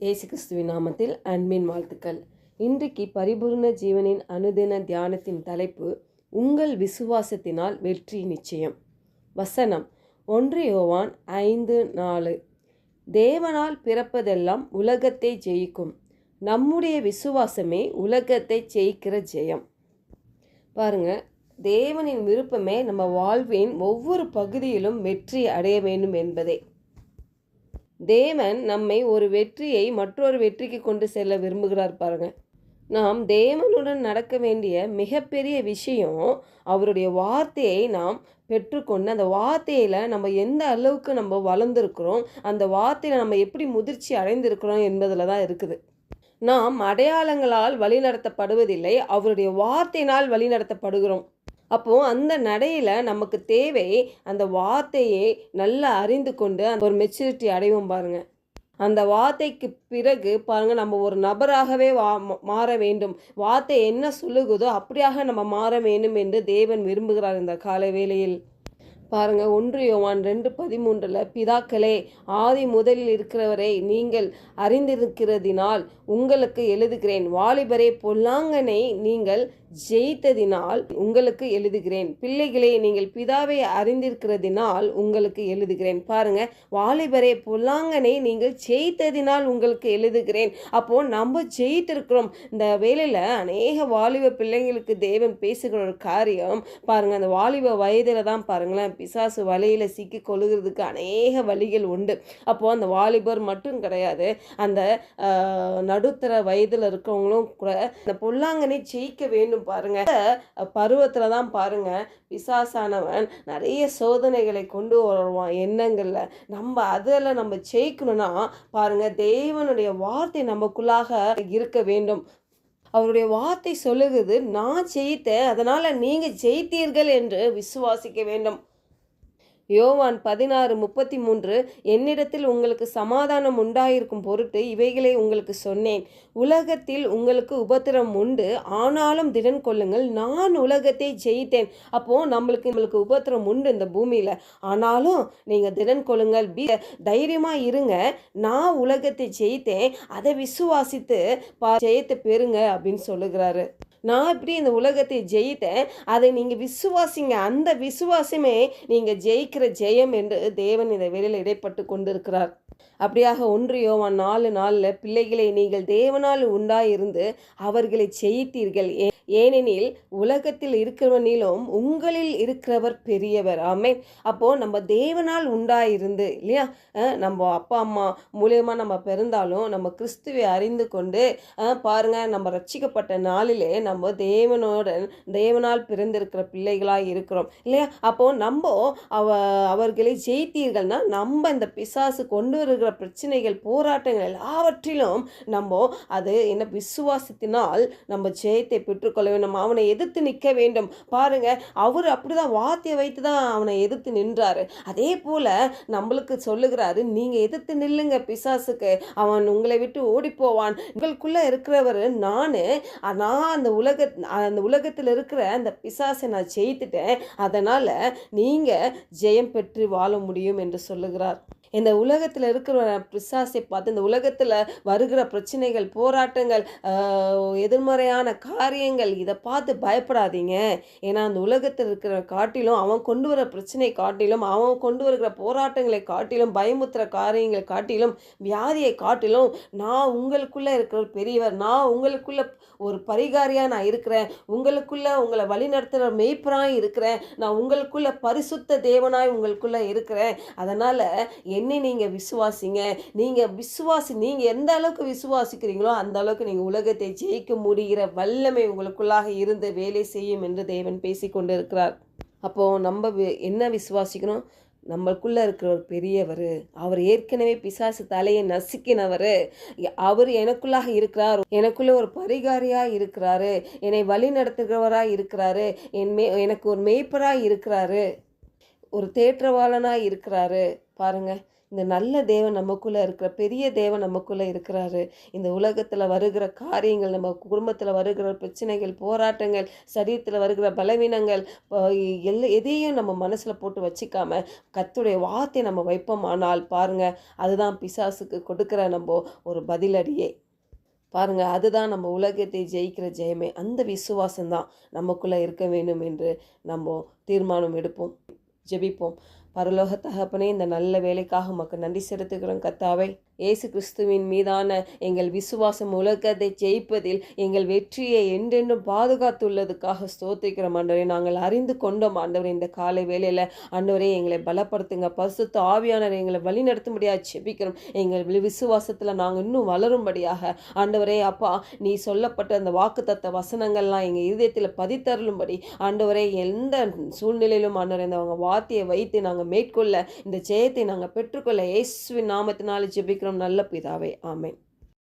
இயேசு கிறிஸ்துவின் நாமத்தில் அன்பின் வாழ்த்துக்கள். இன்றைக்கு பரிபூர்ண ஜீவனின் அனுதின தியானத்தின் தலைப்பு உங்கள் விசுவாசத்தினால் வெற்றி நிச்சயம். வசனம் ஒன்று யோவான் ஐந்து நாலு. தேவனால் பிறப்பதெல்லாம் உலகத்தை ஜெயிக்கும். நம்முடைய விசுவாசமே உலகத்தை ஜெயிக்கிற ஜெயம். பாருங்கள் தேவனின் விருப்பமே நம்ம வாழ்வின் ஒவ்வொரு பகுதியிலும் வெற்றி அடைய வேண்டும் என்பதே. தேவன் நம்மை ஒரு வெற்றியை மற்றொரு வெற்றிக்கு கொண்டு செல்ல விரும்புகிறார் பாருங்க. நாம் தேவனுடன் நடக்க வேண்டிய மிகப்பெரிய விஷயம் அவருடைய வார்த்தையை நாம் பெற்றுக்கொண்டு அந்த வார்த்தையில் நம்ம எந்த அளவுக்கு நம்ம வளர்ந்துருக்கிறோம் அந்த வார்த்தையில் நம்ம எப்படி முதிர்ச்சி அடைந்திருக்கிறோம் என்பதில் தான் இருக்குது. நாம் அடையாளங்களால் வழிநடத்தப்படுவதில்லை அவருடைய வார்த்தையினால் வழிநடத்தப்படுகிறோம். அப்போது அந்த நடையில் நமக்கு தேவை அந்த வார்த்தையை நல்லா அறிந்து கொண்டு அந்த ஒரு மெச்சூரிட்டி அடைவோம் பாருங்க. அந்த வார்த்தைக்கு பிறகு பாருங்க நம்ம ஒரு நபராகவே வா மாற வேண்டும். வார்த்தை என்ன சொல்லுகுதோ அப்படியாக நம்ம மாற வேண்டும் என்று தேவன் விரும்புகிறார் இந்த காலை வேளையில். பாருங்க ஒன்று யோவான் ரெண்டு பதிமூன்றில் பிதாக்களே ஆதி முதலில் இருக்கிறவரை நீங்கள் அறிந்திருக்கிறதினால் உங்களுக்கு எழுதுகிறேன். வாலிபரே பொல்லாங்கனை நீங்கள் ஜெயித்ததினால் உங்களுக்கு எழுதுகிறேன். பிள்ளைகளே நீங்கள் பிதாவை அறிந்திருக்கிறதினால் உங்களுக்கு எழுதுகிறேன். பாருங்க வாலிபரே பொல்லாங்கனை நீங்கள் ஜெயித்ததினால் உங்களுக்கு எழுதுகிறேன். அப்போ நம்ம ஜெயித்திருக்கிறோம். இந்த வேலையில் அநேக வாலிப பிள்ளைங்களுக்கு தேவன் பேசுகிற ஒரு காரியம். பாருங்க அந்த வாலிப வயதில் தான் பாருங்களேன் பிசாசு வலையில் சிக்கி கொள்ளுகிறதுக்கு அநேக வழிகள் உண்டு. அப்போது அந்த வாலிபர் மட்டும் கிடையாது அந்த நடுத்தர வயதில் இருக்கிறவங்களும் கூட அந்த பொல்லாங்கனை ஜெயிக்க வேண்டும் பாருங்க. பருவத்தில் தான் பாருங்க பிசாசானவன் நிறைய சோதனைகளை கொண்டு வருவான் எண்ணங்களில். நம்ம அதில் நம்ம ஜெயிக்கணும்னா பாருங்க தேவனுடைய வார்த்தை நமக்குள்ளாக இருக்க வேண்டும். அவருடைய வார்த்தை சொல்லுகிறது நான் ஜெயித்தேன் அதனால் நீங்கள் ஜெயித்தீர்கள் என்று விசுவாசிக்க வேண்டும். யோவான் பதினாறு முப்பத்தி மூன்று என்னிடத்தில் உங்களுக்கு சமாதானம் உண்டாயிருக்கும் பொருட்டு இவைகளை உங்களுக்கு சொன்னேன். உலகத்தில் உங்களுக்கு உபத்திரம் உண்டு. ஆனாலும் திடன் கொள்ளுங்கள். நான் உலகத்தை ஜெயித்தேன். அப்போது நம்மளுக்கு நம்மளுக்கு உபத்திரம் உண்டு இந்த பூமியில். ஆனாலும் நீங்கள் திடன் கொள்ளுங்கள். பி தைரியமாக இருங்க. நான் உலகத்தை ஜெயித்தேன். அதை விசுவாசித்து பா ஜெயத்தை பெறுங்க அப்படின்னு சொல்லுகிறாரு. நான் இப்படி இந்த உலகத்தை ஜெயித்தேன். அதை நீங்கள் விசுவாசிங்க. அந்த விசுவாசமே நீங்கள் கிடைக்கிற ஜெயம் என்று தேவன் இந்த வேலையில் இடைப்பட்டு கொண்டிருக்கிறார். அப்படியாக ஒன்று யோவான் நாலு நாளில் பிள்ளைகளை நீங்கள் தேவனால் உண்டாயிருந்து அவர்களை ஜெயித்தீர்கள் ஏனெனில் உலகத்தில் இருக்கிறவனிலும் உங்களில் இருக்கிறவர் பெரியவர். ஆமே அப்போது நம்ம தேவனால் உண்டாயிருந்து இல்லையா? நம்ம அப்பா அம்மா மூலியமாக நம்ம பிறந்தாலும் நம்ம கிறிஸ்துவை அறிந்து கொண்டு பாருங்கள் நம்ம ரட்சிக்கப்பட்ட நாளிலே நம்ம தேவனோட தேவனால் பிறந்திருக்கிற பிள்ளைகளாக இருக்கிறோம் இல்லையா? அப்போது நம்ம அவ அவர்களை ஜெயித்தீர்கள்னா நம்ம இந்த பிசாசு கொண்டு வருகிற பிரச்சனைகள் போராட்டங்கள் எல்லாவற்றிலும் நம்ம அது என்ன விசுவாசத்தினால் நம்ம ஜெயத்தை பெற்று கொள்ள வேண்டும். அவனை எதிர்த்து நிற்க வேண்டும். பாருங்க அவர் அப்படிதான் வாத்தியை வைத்து தான் அவனை எதிர்த்து நின்றாரு. அதே போல நம்மளுக்கு சொல்லுகிறாரு நீங்க எதிர்த்து நில்லுங்க பிசாசுக்கு. அவன் உங்களை விட்டு ஓடி போவான் உங்களுக்குள்ள இருக்கிறவர் நான் நான் அந்த உலக அந்த உலகத்தில் இருக்கிற அந்த பிசாசை நான் ஜெயித்துட்டேன். அதனால நீங்க ஜெயம் பெற்று வாழ முடியும் என்று சொல்லுகிறார். இந்த உலகத்தில் இருக்கிற பிசாசை பார்த்து இந்த உலகத்தில் வருகிற பிரச்சனைகள் போராட்டங்கள் எதிர்மறையான காரியங்கள் இதை பார்த்து பயப்படாதீங்க. ஏன்னா அந்த உலகத்தில் இருக்கிற காட்டிலும் அவன் கொண்டு வர பிரச்சனை காட்டிலும் அவன் கொண்டு வருகிற போராட்டங்களை காட்டிலும் பயமுத்துற காரியங்களை காட்டிலும் வியாதியை காட்டிலும் நான் உங்களுக்குள்ளே இருக்கிற பெரியவர் நான் உங்களுக்குள்ளே ஒரு பரிகாரியாக நான் இருக்கிறேன் உங்களுக்குள்ளே உங்களை வழிநடத்துகிற மெய்ப்பராக இருக்கிறேன் நான் உங்களுக்குள்ளே பரிசுத்த தேவனாய் உங்களுக்குள்ளே இருக்கிறேன். அதனால் என்னை நீங்கள் விசுவாசிங்க. நீங்கள் விசுவாசி நீங்கள் எந்த அளவுக்கு விசுவாசிக்கிறீங்களோ அந்த அளவுக்கு நீங்கள் உலகத்தை ஜெயிக்க முடிகிற வல்லமை உங்களுக்குள்ளாக இருந்து வேலை செய்யும் என்று தேவன் பேசி கொண்டு இருக்கிறார் அப்போது நம்ம என்ன விசுவாசிக்கணும் நம்மளுக்குள்ளே இருக்கிற ஒரு பெரியவர் அவர் ஏற்கனவே பிசாசு தலையை நசுக்கினவர் அவர் எனக்குள்ளாக இருக்கிறார். எனக்குள்ளே ஒரு பரிகாரியாக இருக்கிறாரு. என்னை வழி நடத்துகிறவராக இருக்கிறாரு. என் மே எனக்கு ஒரு மேய்ப்பராக இருக்கிறாரு. ஒரு தேற்றவாளனாக இருக்கிறாரு. பாருங்கள் இந்த நல்ல தேவன் நமக்குள்ளே இருக்கிற பெரிய தேவன் நமக்குள்ளே இருக்கிறாரு. இந்த உலகத்தில் வருகிற காரியங்கள் நம்ம குடும்பத்தில் வருகிற பிரச்சனைகள் போராட்டங்கள் சரீரத்தில் வருகிற பலவீனங்கள் இப்போ எல்லா எதையும் நம்ம மனசில் போட்டு வச்சுக்காம கத்துடைய வார்த்தை நம்ம வைப்போம் ஆனால் பாருங்க அதுதான் பிசாசுக்கு கொடுக்குற நம்ம ஒரு பதிலடியே. பாருங்க அதுதான் நம்ம உலகத்தை ஜெயிக்கிற ஜெயமே. அந்த விசுவாசம்தான் நமக்குள்ளே இருக்க வேண்டும் என்று நம்ம தீர்மானம் எடுப்போம். ஜெபிப்போம். பரலோக தகப்பனே இந்த நல்ல வேலைக்காக உமக்கு நன்றி செலுத்துகிறோம் கத்தாவை இயேசு கிறிஸ்துவின் மீதான எங்கள் விசுவாசம் உலகத்தை ஜெயிப்பதில் எங்கள் வெற்றியை என்றென்றும் பாதுகாத்துள்ளதுக்காக ஸ்தோத்திக்கிறோம் ஆண்டவரை. நாங்கள் அறிந்து கொண்டோம் ஆண்டவரை இந்த காலை வேலையில் ஆண்டவரே எங்களை பலப்படுத்துங்க. பசுத்த ஆவியானவர் எங்களை வழிநடத்தும்படியாக செபிக்கிறோம் எங்கள் விசுவாசத்தில் நாங்கள் இன்னும் வளரும்படியாக. ஆண்டவரே அப்பா நீ சொல்லப்பட்ட அந்த வாக்குத்தத்த வசனங்கள்லாம் எங்கள் இருதயத்தில் பதித்தருளும்படி. ஆண்டவரே எந்த சூழ்நிலையிலும் ஆண்டவரே இந்த அவங்க வார்த்தையை வைத்து நாங்கள் மேற்கொள்ள இந்த ஜெயத்தை நாங்கள் பெற்றுக்கொள்ள இயேசுவின் நாமத்தினால் ஜெபிக்கிறோம். நல்ல பிதாவே ஆமென்